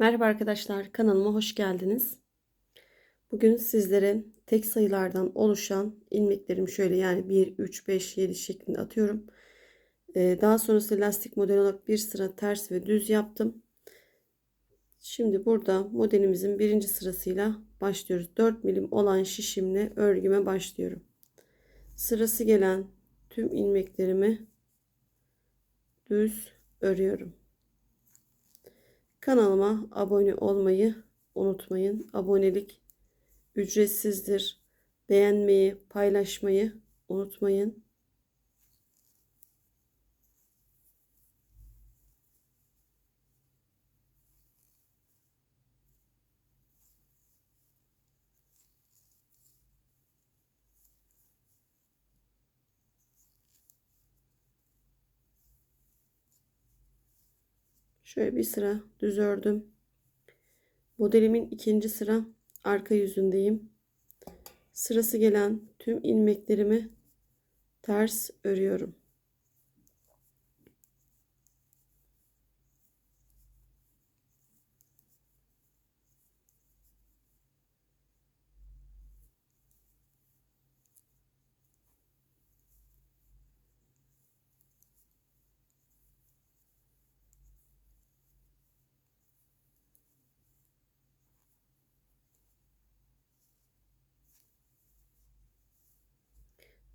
Merhaba arkadaşlar, kanalıma hoş geldiniz. Bugün sizlere tek sayılardan oluşan ilmeklerimi şöyle yani 1, 3, 5, 7 şeklinde atıyorum. Ee, daha sonrasında lastik model olarak bir sıra ters ve düz yaptım. Şimdi burada modelimizin birinci sırasıyla başlıyoruz. 4 milim olan şişimle örgüme başlıyorum. Sırası gelen tüm ilmeklerimi düz örüyorum. Kanalıma abone olmayı unutmayın. Abonelik ücretsizdir. Beğenmeyi, paylaşmayı unutmayın. Şöyle bir sıra düz ördüm. Modelimin ikinci sıra arka yüzündeyim. Sırası gelen tüm ilmeklerimi ters örüyorum.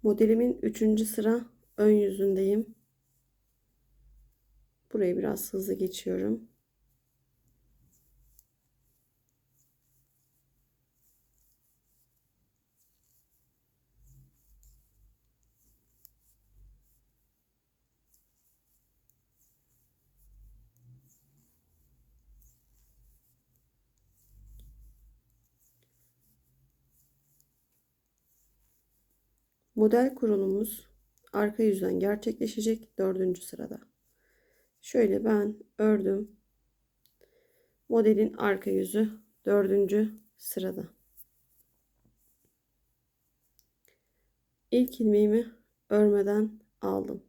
Modelimin üçüncü sıra ön yüzündeyim. Burayı biraz hızlı geçiyorum. Model kurulumumuz arka yüzden gerçekleşecek dördüncü sırada. Şöyle ben ördüm. Modelin arka yüzü dördüncü sırada. İlk ilmeğimi örmeden aldım.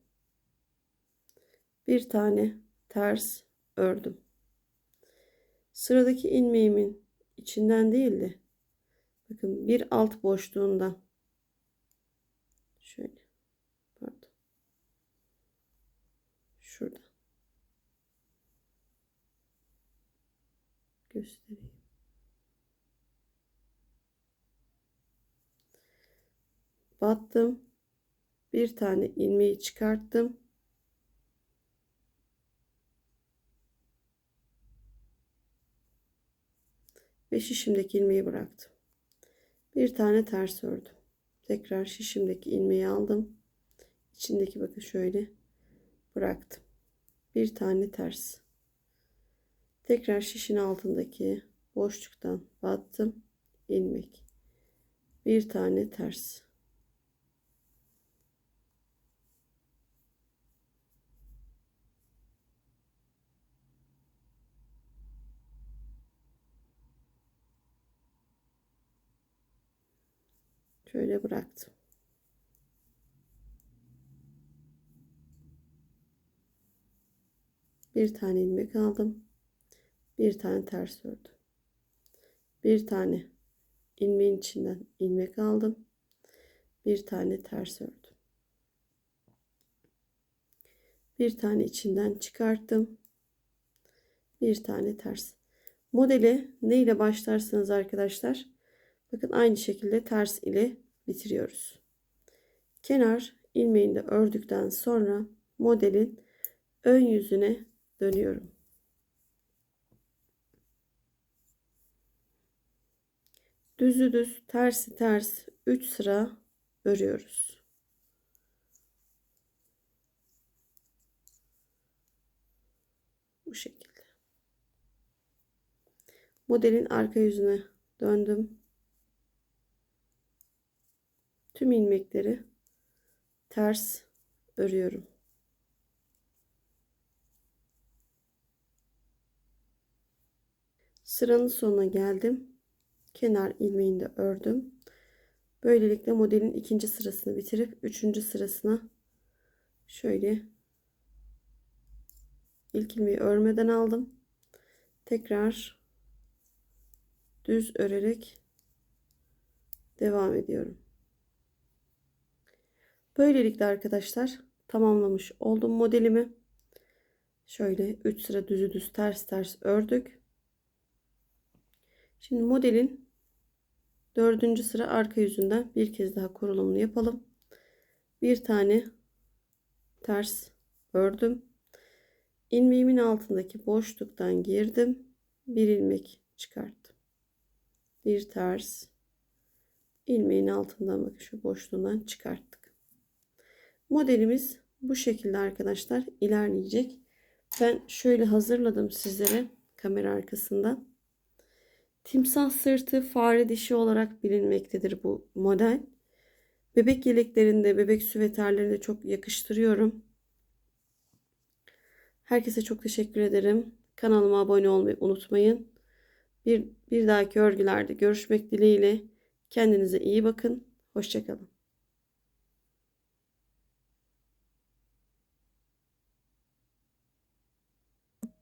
Bir tane ters ördüm. Sıradaki ilmeğimin içinden değil de bakın bir alt boşluğundan Şöyle. Pardon. Şurada. Göstereyim. Battım. Bir tane ilmeği çıkarttım. Ve şişimdeki ilmeği bıraktım. Bir tane ters ördüm. Tekrar şişimdeki ilmeği aldım. İçindeki bakın şöyle bıraktım. Bir tane ters. Tekrar şişin altındaki boşluktan battım. ilmek. Bir tane ters. Şöyle bıraktım. Bir tane ilmek aldım. Bir tane ters ördüm. Bir tane ilmeğin içinden ilmek aldım. Bir tane ters ördüm. Bir tane içinden çıkarttım. Bir tane ters. Modeli ne ile başlarsanız arkadaşlar bakın aynı şekilde ters ile bitiriyoruz. Kenar ilmeğini de ördükten sonra modelin ön yüzüne dönüyorum. Düzü düz, tersi ters 3 sıra örüyoruz. Bu şekilde. Modelin arka yüzüne döndüm. Tüm ilmekleri ters örüyorum. Sıranın sonuna geldim. Kenar ilmeğini de ördüm. Böylelikle modelin ikinci sırasını bitirip üçüncü sırasına şöyle ilk ilmeği örmeden aldım. tekrar düz örerek devam ediyorum. Böylelikle arkadaşlar tamamlamış oldum modelimi. Şöyle 3 sıra düzü düz ters ters ördük. Şimdi modelin dördüncü sıra arka yüzünden bir kez daha kurulumunu yapalım. Bir tane ters ördüm. ilmeğimin altındaki boşluktan girdim. Bir ilmek çıkarttım. Bir ters ilmeğin altından bakın şu boşluğundan çıkarttık. Modelimiz bu şekilde arkadaşlar ilerleyecek. Ben şöyle hazırladım sizlere kamera arkasında. Timsah sırtı fare dişi olarak bilinmektedir bu model. Bebek yeleklerinde, bebek süveterlerinde çok yakıştırıyorum. Herkese çok teşekkür ederim. Kanalıma abone olmayı unutmayın. Bir, bir dahaki örgülerde görüşmek dileğiyle. Kendinize iyi bakın. Hoşçakalın.